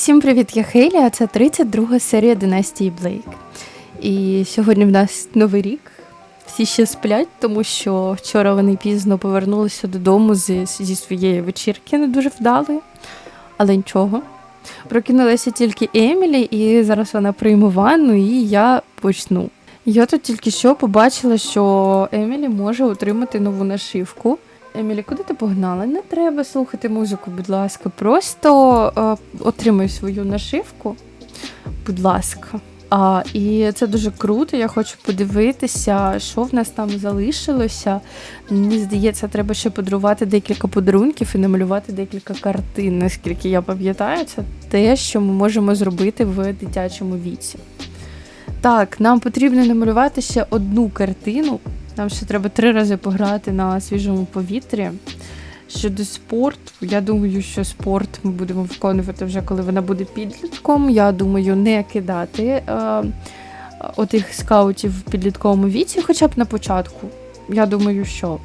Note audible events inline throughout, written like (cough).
Всім привіт, я Хейлі, а це 32 серія династії Блейк. І сьогодні в нас новий рік. Всі ще сплять, тому що вчора вони пізно повернулися додому зі, зі своєї вечірки, не дуже вдалої, але нічого. Прокинулася тільки Емілі, і зараз вона прийме ванну, і я почну. Я тут тільки що побачила, що Емілі може отримати нову нашивку. Емілі, куди ти погнала? Не треба слухати музику, будь ласка. Просто е, отримай свою нашивку, будь ласка. А, І це дуже круто. Я хочу подивитися, що в нас там залишилося. Мені здається, треба ще подарувати декілька подарунків і намалювати декілька картин. Наскільки я пам'ятаю, це те, що ми можемо зробити в дитячому віці. Так, нам потрібно намалювати ще одну картину. Нам ще треба три рази пограти на свіжому повітрі. Щодо спорту, я думаю, що спорт ми будемо виконувати вже коли вона буде підлітком. Я думаю, не кидати е, отих скаутів в підлітковому віці, хоча б на початку. Я думаю, що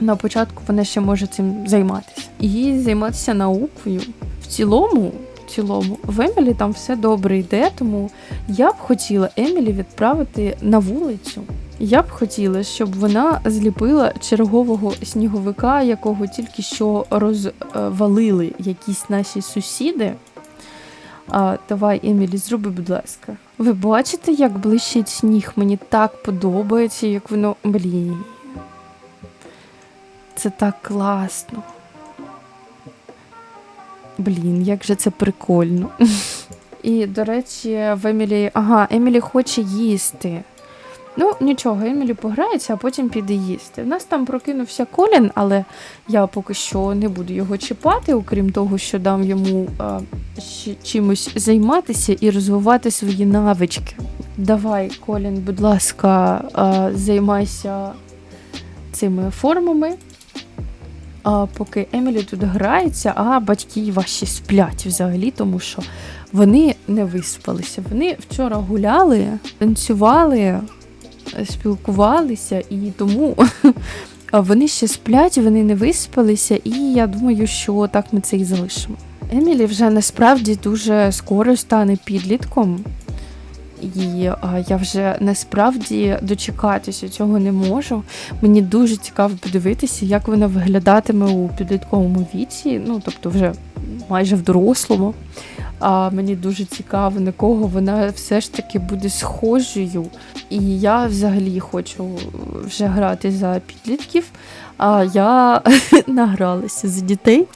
на початку вона ще може цим займатися. І займатися наукою. В цілому, в цілому, в Емілі там все добре йде, тому я б хотіла Емілі відправити на вулицю. Я б хотіла, щоб вона зліпила чергового сніговика, якого тільки що розвалили якісь наші сусіди. А, Давай, Емілі, зроби, будь ласка. Ви бачите, як блищить сніг? Мені так подобається, як воно. Блін. Це так класно. Блін, як же це прикольно. (laughs) І, до речі, в Емілі. Ага, Емілі хоче їсти. Ну, нічого, Емілі пограється, а потім піде їсти. У нас там прокинувся Колін, але я поки що не буду його чіпати, окрім того, що дам йому а, чимось займатися і розвивати свої навички. Давай, Колін, будь ласка, а, займайся цими формами. А поки Емілі тут грається, а батьки ваші сплять взагалі, тому що вони не виспалися. Вони вчора гуляли, танцювали спілкувалися, і тому (laughs) вони ще сплять, вони не виспалися, і я думаю, що так ми це і залишимо. Емілі вже насправді дуже скоро стане підлітком. І а, я вже насправді дочекатися цього не можу. Мені дуже цікаво подивитися, як вона виглядатиме у підлітковому віці, ну тобто вже майже в дорослому. А мені дуже цікаво, на кого вона все ж таки буде схожою. І я взагалі хочу вже грати за підлітків. А я (laughs) награлася за дітей.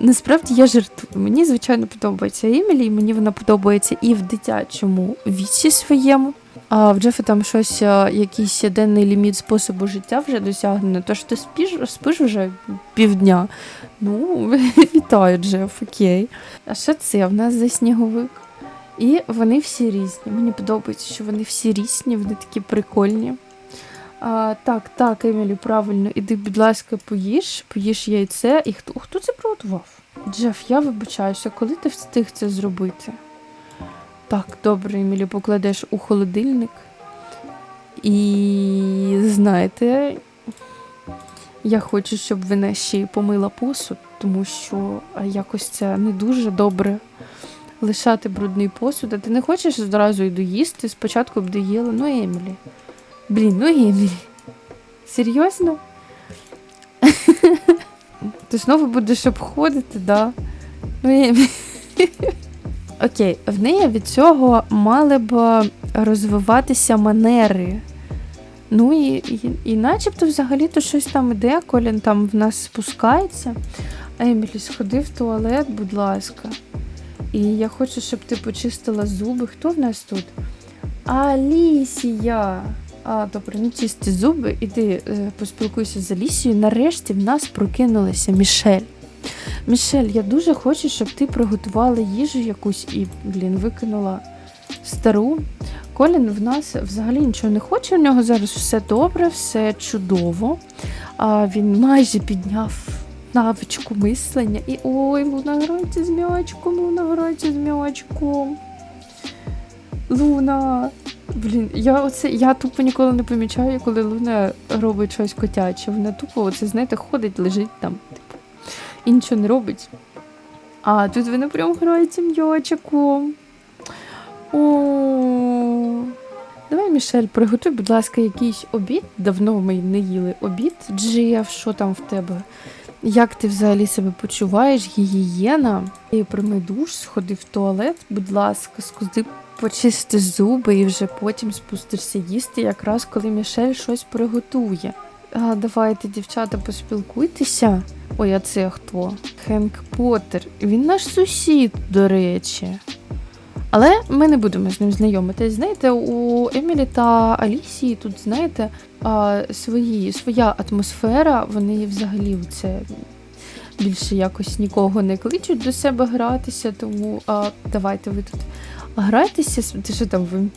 Насправді я жартую. Мені, звичайно, подобається Емілі, і мені вона подобається і в дитячому віці своєму. А в Джефа там щось, якийсь денний ліміт способу життя вже досягнено. Тож ти спиш, спиш вже півдня. Ну, (laughs) вітаю, Джеф, окей. А що це? В нас за сніговик. І вони всі різні. Мені подобається, що вони всі різні, вони такі прикольні. А, Так, так, Емілі, правильно, іди, будь ласка, поїж, поїж яйце. І хто хто це приготував? Джеф, я вибачаюся, коли ти встиг це зробити? Так, добре, Емілі, покладеш у холодильник. І знаєте, я хочу, щоб вона ще й помила посуд, тому що якось це не дуже добре лишати брудний посуд. А ти не хочеш одразу й доїсти, спочатку б доїла. Ну, Емілі. Блін, ну Емілі. Серйозно? (laughs) Ти знову будеш обходити, да? Ну, Емілі. (laughs) Окей, в неї від цього мали б розвиватися манери. Ну і і, і начебто взагалі-то щось там іде, Колін там в нас спускається. Емілі, сходи в туалет, будь ласка. І я хочу, щоб ти почистила зуби. Хто в нас тут? Алісія. А, добре, ну чисти зуби, іди е, поспілкуйся з Алісією. Нарешті в нас прокинулася Мішель. Мішель, я дуже хочу, щоб ти приготувала їжу якусь і, блін, викинула стару. Колін в нас взагалі нічого не хоче. У нього зараз все добре, все чудово. А Він майже підняв навичку мислення. І ой, Луна грається з м'ячком, Луна грається з м'ячком. Луна. Блін, я оце я тупо ніколи не помічаю, коли Луна робить щось котяче. Вона тупо, оце, знаєте, ходить, лежить там, і нічого не робить. А, тут вони прям граються м'ячиком. О. Давай, Мішель, приготуй, будь ласка, якийсь обід. Давно ми не їли обід. Джеф, що там в тебе? Як ти взагалі себе почуваєш? Гігієна? І прийми душ, сходи в туалет, будь ласка, сходи почисти зуби і вже потім спустишся їсти, якраз коли Мішель щось приготує. А, давайте, дівчата, поспілкуйтеся. Ой, а це хто? Хенк Поттер. Він наш сусід, до речі. Але ми не будемо з ним знайомитись. Знаєте, у Емілі та Алісії тут, знаєте, а, свої, своя атмосфера, вони взагалі це більше якось нікого не кличуть до себе гратися, тому а, давайте ви тут грайтеся. Ти що там вам-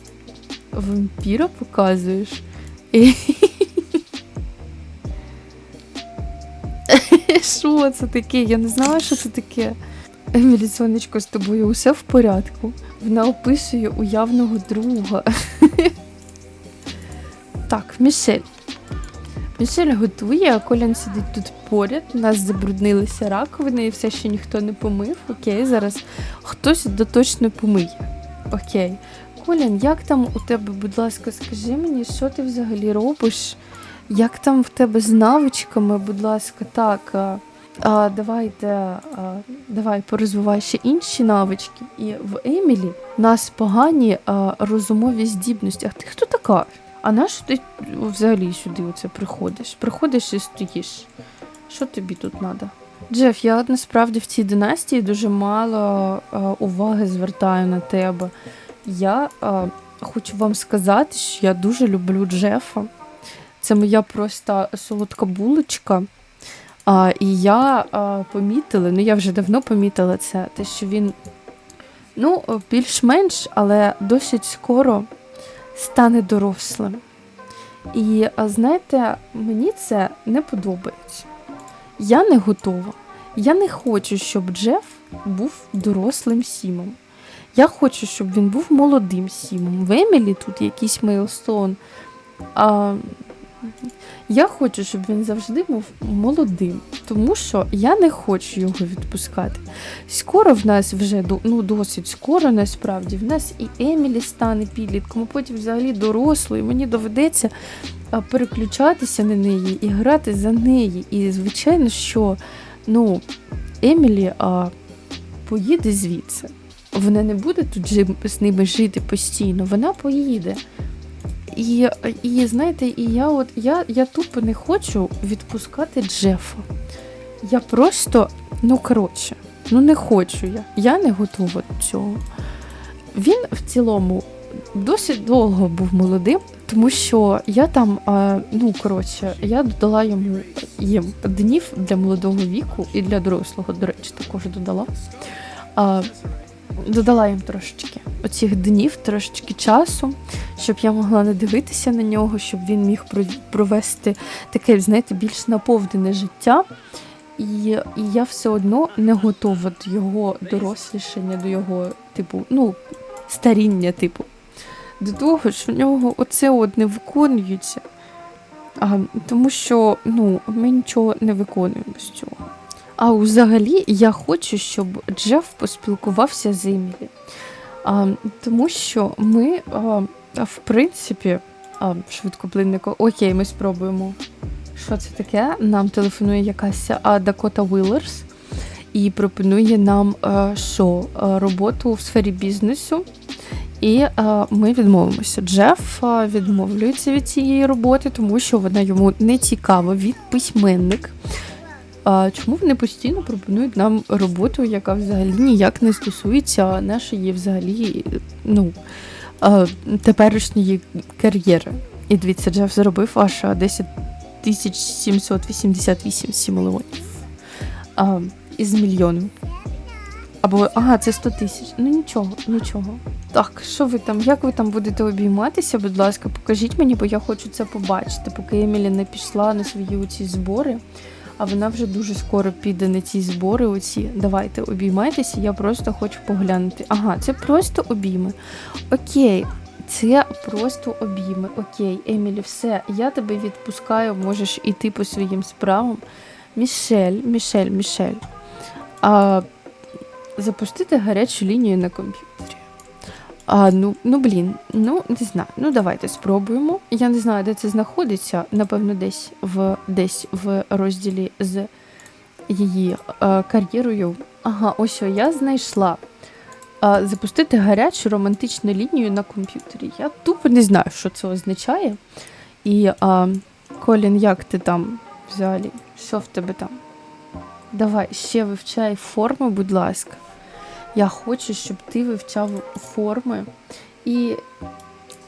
вампіра показуєш? (laughs) Що це таке? Я не знала, що це таке. Емілі, сонечко, з тобою усе в порядку. Вона описує уявного друга. так, Мішель. Мішель готує, а Колян сидить тут поряд. У нас забруднилися раковини і все ще ніхто не помив. Окей, зараз хтось доточно помиє. Окей. Колян, як там у тебе, будь ласка, скажи мені, що ти взагалі робиш? Як там в тебе з навичками, будь ласка, так. А, а, давайте, а, давай порозвивай ще інші навички. І в Емілі нас погані а, розумові здібності. А ти хто така? А на що ти взагалі сюди оце приходиш? Приходиш і стоїш. Що тобі тут треба? Джеф, я насправді в цій династії дуже мало а, уваги звертаю на тебе. Я а, хочу вам сказати, що я дуже люблю Джефа. Це моя просто солодка булочка. А, і я а, помітила, ну я вже давно помітила це, те, що він ну, більш-менш, але досить скоро стане дорослим. І знаєте, мені це не подобається. Я не готова. Я не хочу, щоб Джеф був дорослим сімом. Я хочу, щоб він був молодим сімом. В Емілі тут якийсь мейлстоун. А, я хочу, щоб він завжди був молодим, тому що я не хочу його відпускати. Скоро в нас вже ну, досить скоро, насправді, в нас і Емілі стане підлітком, а потім взагалі дорослою. Мені доведеться переключатися на неї і грати за неї. І, звичайно, що ну, Емілі а, поїде звідси. Вона не буде тут з ними жити постійно, вона поїде. І, і знаєте, і я от я, я тупо не хочу відпускати Джефа. Я просто, ну коротше, ну не хочу я. Я не готова до цього. Він в цілому досить довго був молодим, тому що я там, ну коротше, я додала йому їм днів для молодого віку і для дорослого, до речі, також додала. Додала їм трошечки оцих днів, трошечки часу, щоб я могла не дивитися на нього, щоб він міг провести таке, знаєте, більш наповнене життя. І, і я все одно не готова до його дорослішання, до його, типу, ну, старіння, типу. До того, що в нього оце от не виконується. А, тому що ну, ми нічого не виконуємо з цього. А взагалі я хочу, щоб Джеф поспілкувався з Емілі. А, тому що ми, а, в принципі, а, швидкоплиннику, окей, ми спробуємо. Що це таке? Нам телефонує якась а, Дакота Уілерс і пропонує нам а, що? А, роботу в сфері бізнесу. І а, ми відмовимося. Джеф а, відмовлюється від цієї роботи, тому що вона йому не цікава. Він письменник. А чому вони постійно пропонують нам роботу, яка взагалі ніяк не стосується нашої взагалі ну, теперішньої кар'єри? І дивіться, Джеф заробив аж 10 тисяч 788 сімелеонів а, із мільйону. Або, ага, це 100 тисяч. Ну нічого, нічого. Так, що ви там? Як ви там будете обійматися? Будь ласка, покажіть мені, бо я хочу це побачити, поки Емілі не пішла на свої оці збори. А вона вже дуже скоро піде на ці збори. Оці. Давайте обіймайтеся, я просто хочу поглянути. Ага, це просто обійми. Окей, це просто обійми. Окей, Емілі, все, я тебе відпускаю, можеш іти по своїм справам. Мішель, Мішель, Мішель. А, запустити гарячу лінію на комп'ютері. А, ну, ну блін, ну не знаю. Ну давайте спробуємо. Я не знаю, де це знаходиться. Напевно, десь в десь в розділі з її е, кар'єрою. Ага, ось о, я знайшла. Е, запустити гарячу романтичну лінію на комп'ютері. Я тупо не знаю, що це означає. І е, Колін, як ти там взагалі? Що в тебе там? Давай ще вивчай форми, будь ласка. Я хочу, щоб ти вивчав форми. І.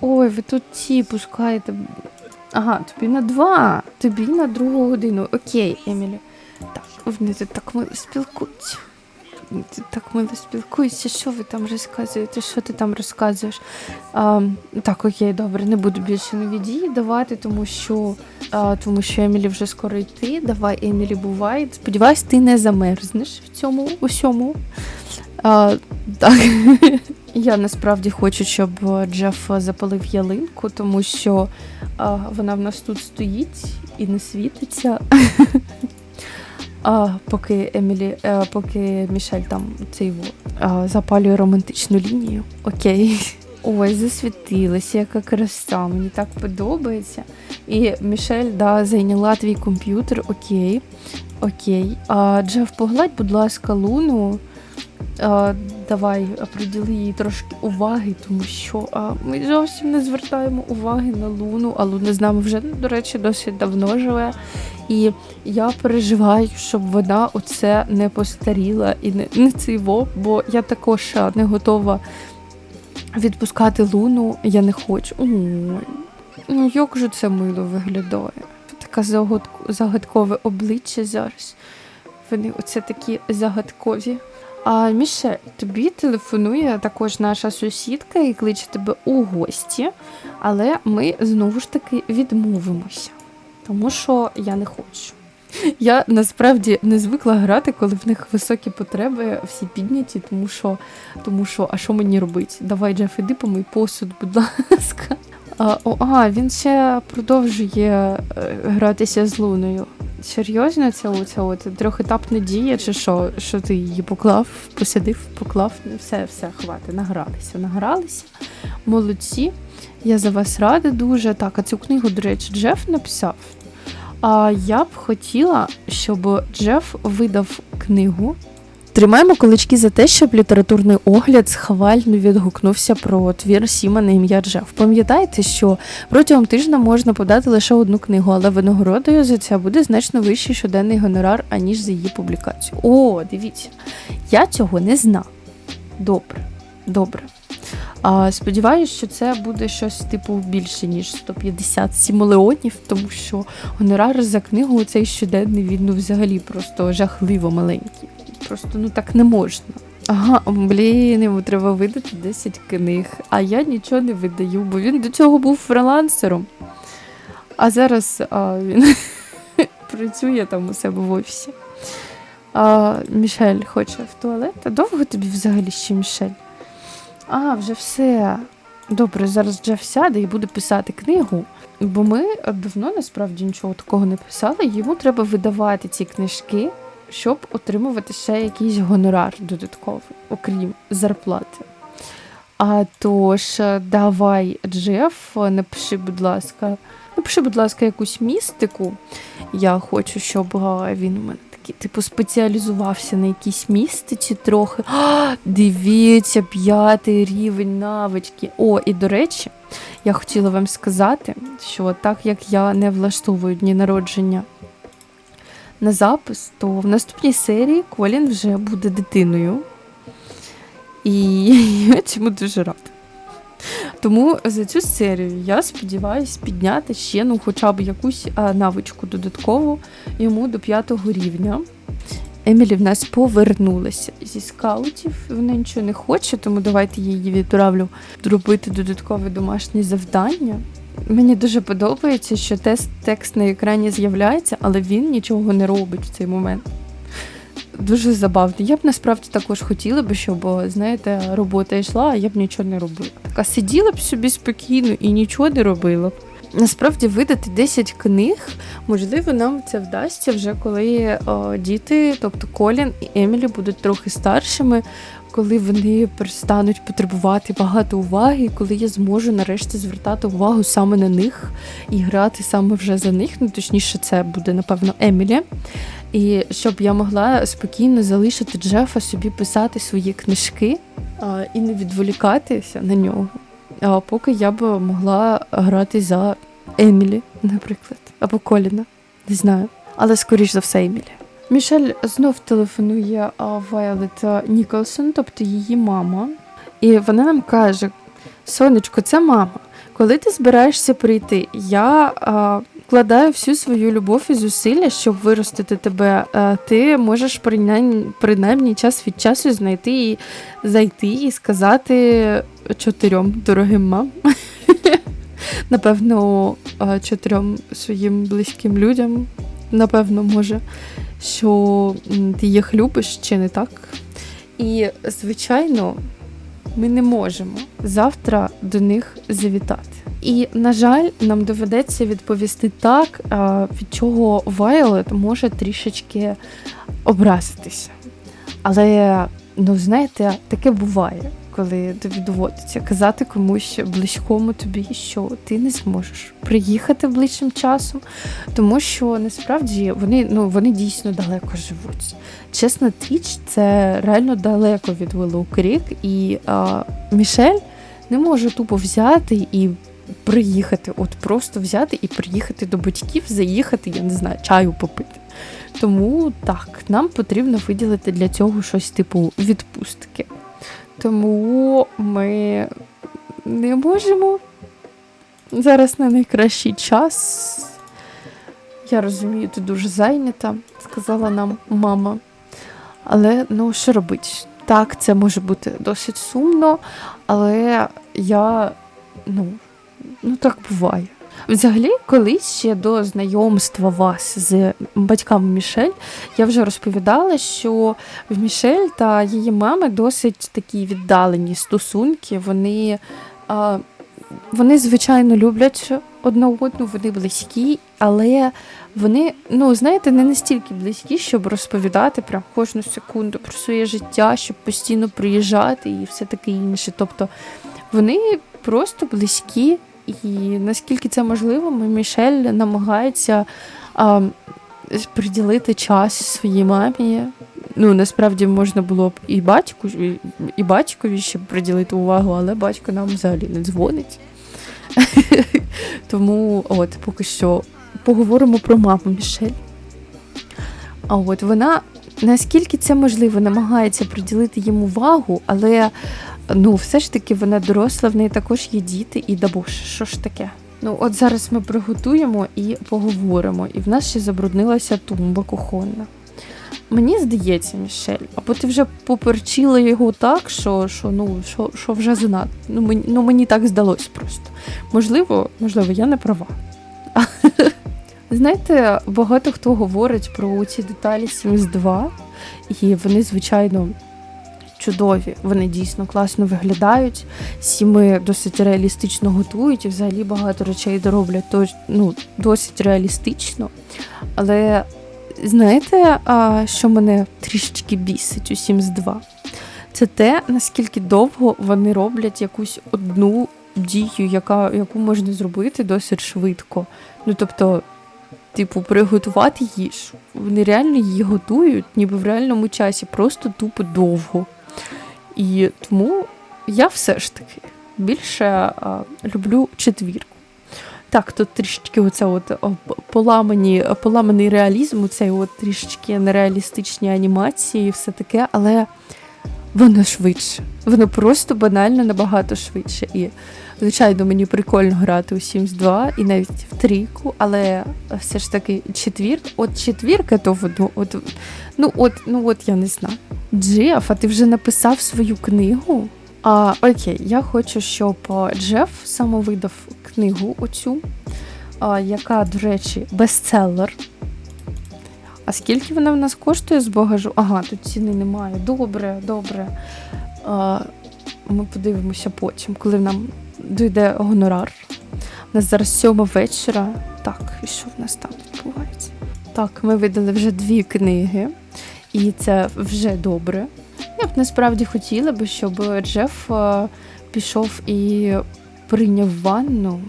Ой, ви тут ці пускаєте. Ага, тобі на два. Тобі на другу годину. Окей, Емілі. Так, вони тут так мило спілкуються. Тут так мило спілкуються. Що ви там розказуєте? Що ти там розказуєш? А, так, окей, добре, не буду більше нові дії давати, тому що, а, тому що Емілі вже скоро йти. Давай, Емілі, бувай. Сподіваюсь, ти не замерзнеш в цьому усьому. А, так. (laughs) Я насправді хочу, щоб Джеф запалив ялинку, тому що а, вона в нас тут стоїть і не світиться. (laughs) А, поки Емілі, а, поки Мішель там цей а, запалює романтичну лінію. Окей. (laughs) Ой, засвітилася, яка краса, мені так подобається. І Мішель да, зайняла твій комп'ютер, окей. Окей. А, Джеф, погладь, будь ласка, луну. А, давай приділи їй трошки уваги, тому що а, ми зовсім не звертаємо уваги на Луну, а Луна з нами вже, до речі, досить давно живе. І я переживаю, щоб вона оце не постаріла і не, не циво, бо я також не готова відпускати Луну, я не хочу. Ой, ну як же це мило виглядає? Таке загадкове обличчя зараз. Вони оце такі загадкові. А Міше, тобі телефонує також наша сусідка і кличе тебе у гості, але ми знову ж таки відмовимося, тому що я не хочу. Я насправді не звикла грати, коли в них високі потреби, всі підняті, тому що, тому що, а що мені робити? Давай, Джеф, іди помий посуд, будь ласка. А, о, а, він ще продовжує е, гратися з луною. Серйозно, це оця от трьохетапна дія, чи що? Що ти її поклав, посадив, поклав? Ну, Все, все, хватить, награлися, награлися. Молодці. Я за вас рада дуже. Так, а цю книгу, до речі, Джеф написав. А я б хотіла, щоб Джеф видав книгу. Тримаємо кулички за те, щоб літературний огляд схвально відгукнувся про твір Сіма на ім'я Джеф. Пам'ятайте, що протягом тижня можна подати лише одну книгу, але винагородою за це буде значно вищий щоденний гонорар, аніж за її публікацію. О, дивіться, я цього не знав. Добре, добре. А, сподіваюсь, що це буде щось типу більше, ніж 157 мільйонів, тому що гонорар за книгу цей щоденний він ну взагалі просто жахливо маленький. Просто ну так не можна. Ага, блін, йому треба видати 10 книг, а я нічого не видаю, бо він до цього був фрилансером. А зараз а, він (laughs) працює там у себе в офісі. А, Мішель хоче в туалет. А довго тобі взагалі ще Мішель? А, вже все. Добре, зараз Джеф сяде і буде писати книгу. Бо ми давно насправді нічого такого не писали. Йому треба видавати ці книжки, щоб отримувати ще якийсь гонорар додатковий, окрім зарплати. А тож, е, давай, Джеф, напиши, будь ласка, напиши, будь ласка, якусь містику. Я хочу, щоб він у мене такий, типу, спеціалізувався на якійсь містиці трохи. А, дивіться, п'ятий рівень навички. О, і до речі, я хотіла вам сказати, що так як я не влаштовую дні народження на запис, то в наступній серії Колін вже буде дитиною. І (laughs) я цьому дуже рада. Тому за цю серію я сподіваюся підняти ще ну, хоча б якусь навичку додаткову йому до п'ятого рівня. Емілі в нас повернулася зі скаутів. Вона нічого не хоче, тому давайте її відправлю робити додаткове домашнє завдання. Мені дуже подобається, що тест, текст на екрані з'являється, але він нічого не робить в цей момент. Дуже забавно. Я б насправді також хотіла б, щоб, знаєте, робота йшла, а я б нічого не робила. Така сиділа б собі спокійно і нічого не робила насправді видати 10 книг. Можливо, нам це вдасться вже коли о, діти, тобто Колін і Емілі, будуть трохи старшими, коли вони перестануть потребувати багато уваги, коли я зможу нарешті звертати увагу саме на них і грати саме вже за них. Ну, точніше, це буде, напевно, Емілі. І щоб я могла спокійно залишити Джефа собі писати свої книжки а, і не відволікатися на нього. А поки я б могла грати за Емілі, наприклад, або Коліна, не знаю. Але скоріш за все Емілі. Мішель знов телефонує Вайолет Ніколсон, тобто її мама, і вона нам каже: Сонечко, це мама. Коли ти збираєшся прийти, я а, вкладаю всю свою любов і зусилля, щоб виростити тебе. А, ти можеш принаймні, принаймні час від часу знайти і зайти і сказати чотирьом дорогим мам. (laughs) Напевно, чотирьом своїм близьким людям. Напевно, може, що ти їх любиш чи не так. І, звичайно, ми не можемо завтра до них завітати. І, на жаль, нам доведеться відповісти так, від чого Вайолет може трішечки образитися. Але, ну, знаєте, таке буває, коли тобі доводиться казати комусь близькому тобі, що ти не зможеш приїхати ближчим часом, тому що насправді вони, ну, вони дійсно далеко живуть. Чесна річ, це реально далеко від Creek, і а, Мішель не може тупо взяти і приїхати, от просто взяти і приїхати до батьків, заїхати, я не знаю, чаю попити. Тому так, нам потрібно виділити для цього щось типу відпустки. Тому ми не можемо зараз на найкращий час. Я розумію, ти дуже зайнята, сказала нам мама. Але ну що робить? Так, це може бути досить сумно, але я ну, ну так буває. Взагалі, колись ще до знайомства вас з батьками Мішель, я вже розповідала, що в Мішель та її мами досить такі віддалені стосунки. Вони, вони звичайно, люблять одна одну, вони близькі, але вони, ну знаєте, не настільки близькі, щоб розповідати прям кожну секунду про своє життя, щоб постійно приїжджати і все таке інше. Тобто вони просто близькі. І наскільки це можливо, Мішель намагається а, приділити час своїй мамі. Ну, насправді можна було б і батьку, і батькові ще приділити увагу, але батько нам взагалі не дзвонить. (laughs) Тому от поки що поговоримо про маму Мішель. А от вона, наскільки це можливо, намагається приділити їм увагу, але ну, все ж таки вона доросла, в неї також є діти, і да боже, що ж таке? Ну, от зараз ми приготуємо і поговоримо, і в нас ще забруднилася тумба кухонна. Мені здається, Мішель, або ти вже поперчила його так, що що, ну, що, що вже занадто. Ну мені, ну, мені так здалось просто. Можливо, можливо, я не права. (laughs) Знаєте, багато хто говорить про ці деталі Sims 2, і вони, звичайно, чудові. Вони дійсно класно виглядають. Сіми досить реалістично готують, і взагалі багато речей дороблять то, ну, досить реалістично. Але знаєте, що мене трішечки бісить у Sims 2? Це те, наскільки довго вони роблять якусь одну дію, яка, яку можна зробити досить швидко. Ну, тобто, типу, приготувати їжу. Вони реально її готують, ніби в реальному часі, просто тупо довго. І тому я все ж таки більше а, люблю четвірку. Так, тут трішечки оце от поламані, поламаний реалізм, оцей от трішечки нереалістичні анімації і все таке, але воно швидше. Воно просто банально набагато швидше. І, звичайно, мені прикольно грати у Sims 2 і навіть в трійку, але все ж таки четвірка. От четвірка, то воно, от, ну от, ну от я не знаю. Джеф, а ти вже написав свою книгу? А, Окей, я хочу, щоб Джеф саме видав книгу оцю, а, яка, до речі, бестселер. А скільки вона в нас коштує з багажу? Ага, тут ціни немає. Добре, добре. А, Ми подивимося потім, коли нам дойде гонорар. У нас зараз сьома вечора. Так, і що в нас там відбувається? Так, ми видали вже дві книги, і це вже добре. Я б насправді хотіла би, щоб Джеф е, пішов і прийняв ванну.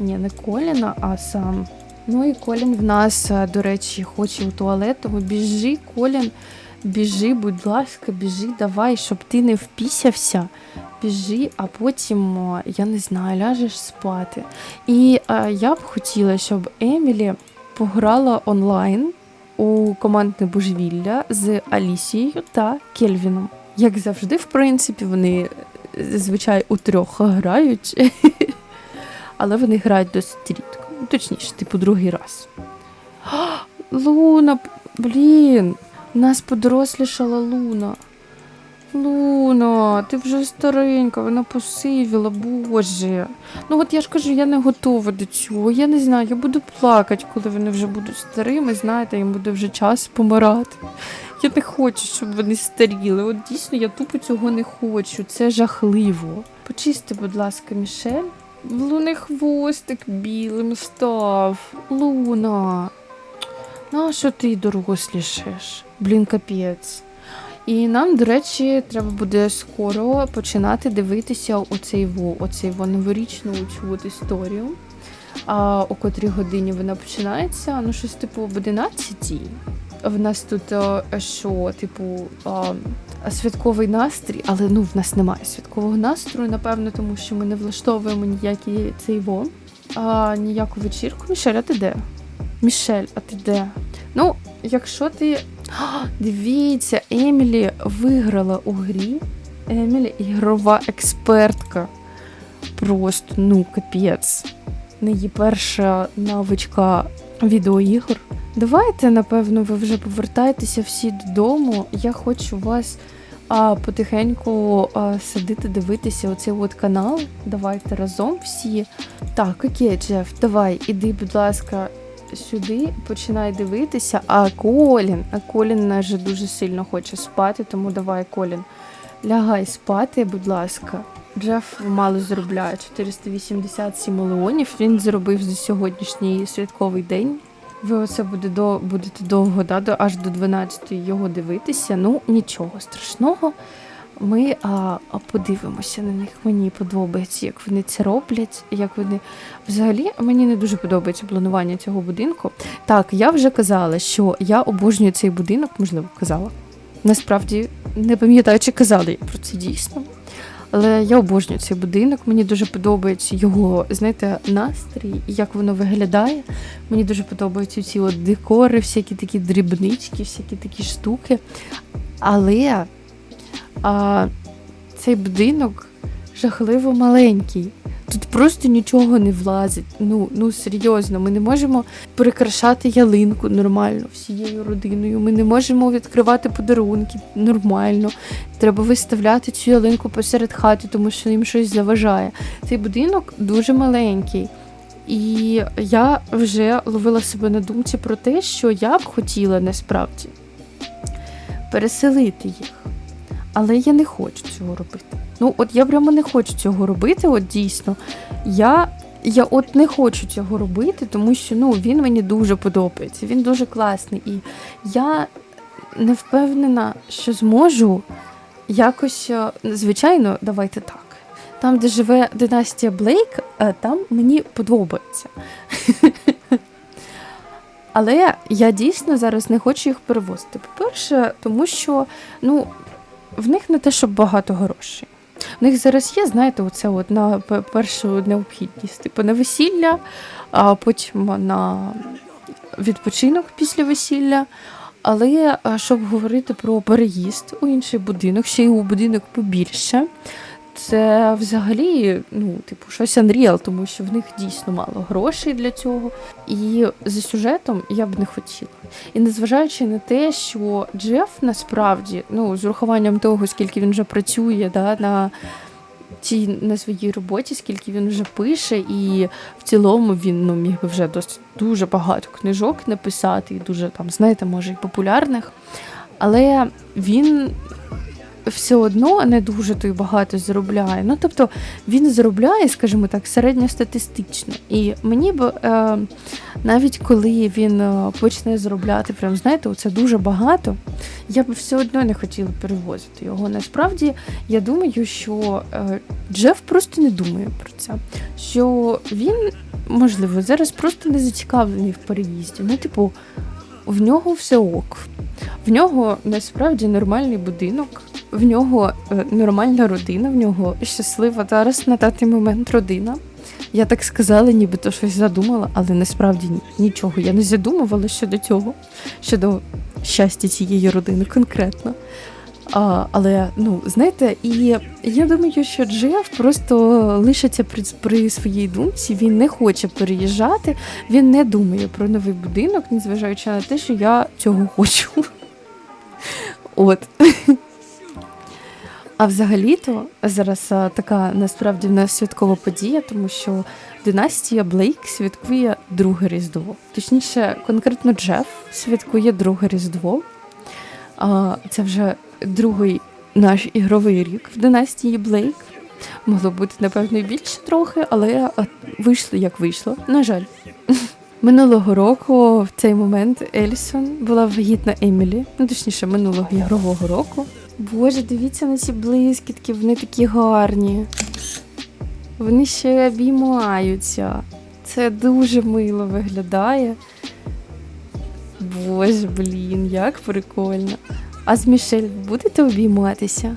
Ні, не Коліна, а сам. Ну і Колін в нас, е, до речі, хоче у туалет, тому біжи, Колін, біжи, будь ласка, біжи, давай, щоб ти не впісявся. Біжи, а потім, е, я не знаю, ляжеш спати. І е, я б хотіла, щоб Емілі пограла онлайн у командне божевілля з Алісією та Кельвіном. Як завжди, в принципі, вони зазвичай у трьох грають, (laughs) але вони грають досить рідко. Точніше, типу, другий раз. Луна, блін, у нас подорослішала Луна. Луна, ти вже старенька, вона посивіла, боже. Ну от я ж кажу, я не готова до цього. Я не знаю, я буду плакати, коли вони вже будуть старими, знаєте, їм буде вже час помирати. Я не хочу, щоб вони старіли. От дійсно я тупо цього не хочу. Це жахливо. Почисти, будь ласка, Мішель. Луни хвостик білим став. Луна. Ну, а що ти дорослішаєш? Блін, капець. І нам, до речі, треба буде скоро починати дивитися оцей во, оцей во новорічну цю історію. А о котрій годині вона починається? Ну, щось типу об 11 В нас тут е, що, типу, святковий настрій, але ну в нас немає святкового настрою, напевно, тому що ми не влаштовуємо ніякий цей во, а, ніяку вечірку. Мішель, а ти де? Мішель, а ти де? Ну, якщо ти. А, Дивіться, Емілі виграла у грі. Емілі ігрова експертка. Просто, ну, капець. Не її перша навичка відеоігор. Давайте, напевно, ви вже повертаєтеся всі додому. Я хочу вас а, потихеньку а, сидити, дивитися оцей от канал. Давайте разом всі. Так, окей, Джеф, давай, іди, будь ласка, сюди, починай дивитися. А Колін, а Колін нас дуже сильно хоче спати, тому давай, Колін, лягай спати, будь ласка. Джеф мало заробляє 487 мільйонів. Він заробив за сьогоднішній святковий день. Ви оце буде до, будете довго, да, до, аж до 12 його дивитися. Ну, нічого страшного. Ми а, подивимося на них. Мені подобається, як вони це роблять. Як вони взагалі мені не дуже подобається планування цього будинку. Так, я вже казала, що я обожнюю цей будинок, можливо, казала. Насправді не пам'ятаю, чи казала я про це дійсно. Але я обожнюю цей будинок. Мені дуже подобається його, знаєте, настрій, як воно виглядає. Мені дуже подобаються ці от декори, всякі такі дрібнички, всякі такі штуки. Але а, цей будинок жахливо маленький. Тут просто нічого не влазить. Ну, ну серйозно, ми не можемо прикрашати ялинку нормально всією родиною. Ми не можемо відкривати подарунки нормально. Треба виставляти цю ялинку посеред хати, тому що їм щось заважає. Цей будинок дуже маленький. І я вже ловила себе на думці про те, що я б хотіла насправді переселити їх. Але я не хочу цього робити. Ну, от я прямо не хочу цього робити, от дійсно. Я я от не хочу цього робити, тому що ну, він мені дуже подобається, він дуже класний. І я не впевнена, що зможу якось, е, звичайно, давайте так. Там, де живе династія Блейк, е, там мені подобається. (laughs) Але я дійсно зараз не хочу їх перевозити. По-перше, тому що ну, в них не те, щоб багато грошей. У них зараз є, знаєте, оце от на першу необхідність, типу на весілля, а потім на відпочинок після весілля. Але щоб говорити про переїзд у інший будинок, ще й у будинок побільше, це взагалі ну, типу, щось Unreal, тому що в них дійсно мало грошей для цього. І за сюжетом я б не хотіла. І незважаючи на те, що Джеф насправді, ну, з урахуванням того, скільки він вже працює да, на цій на своїй роботі, скільки він вже пише, і в цілому він ну, міг би вже досить дуже багато книжок написати, і дуже там, знаєте, може, і популярних. Але він все одно не дуже то й багато заробляє. Ну тобто він заробляє, скажімо так, середньостатистично. І мені б е, навіть коли він е, почне заробляти, прям знаєте, це дуже багато. Я б все одно не хотіла перевозити його. Насправді, я думаю, що е, Джеф просто не думає про це. Що він, можливо, зараз просто не зацікавлений в переїзді. Ну, типу, в нього все ок. В нього насправді нормальний будинок, в нього е, нормальна родина, в нього щаслива зараз на даний момент родина. Я так сказала, нібито щось задумала, але насправді нічого я не задумувала щодо цього, щодо щастя цієї родини конкретно. А, але ну знаєте, і я думаю, що Джеф просто лишиться при, при своїй думці. Він не хоче переїжджати, він не думає про новий будинок, незважаючи на те, що я цього хочу. От. А взагалі-то зараз а, така насправді в нас святкова подія, тому що династія Блейк святкує друге Різдво. Точніше, конкретно Джеф святкує друге Різдво. А, це вже другий наш ігровий рік в династії Блейк. Могло бути, напевно, більше трохи, але вийшло як вийшло. На жаль. (laughs) Минулого року в цей момент Ельсон була вагітна Емілі, ну точніше, минулого ігрового року. Боже, дивіться на ці блискітки, вони такі гарні. Вони ще обіймаються. Це дуже мило виглядає. Боже, блін, як прикольно. А з Мішель будете обійматися?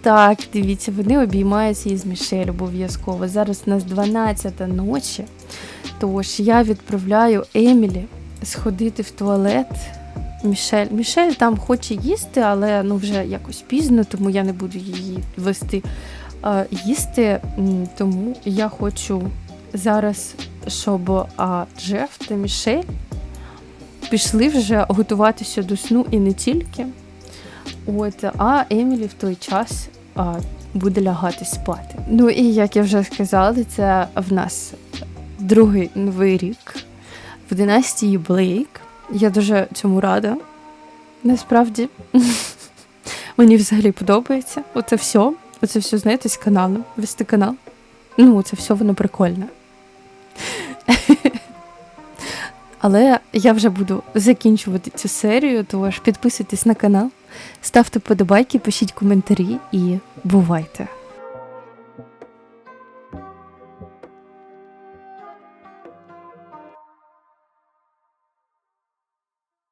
Так, дивіться, вони обіймаються із Мішель обов'язково. Зараз у нас 12-та ночі. Тож я відправляю Емілі сходити в туалет. Мішель. Мішель там хоче їсти, але ну вже якось пізно, тому я не буду її вести а, їсти. Тому я хочу зараз, щоб а, Джеф та Мішель пішли вже готуватися до сну і не тільки. От, а Емілі в той час а, буде лягати спати. Ну і як я вже сказала, це в нас другий новий рік в династії Блейк. Я дуже цьому рада. Насправді. (laughs) Мені взагалі подобається. Оце все. Оце все, знаєте, з каналом. Вести канал. Ну, це все воно прикольне. (laughs) Але я вже буду закінчувати цю серію, тож підписуйтесь на канал, ставте подобайки, пишіть коментарі і бувайте!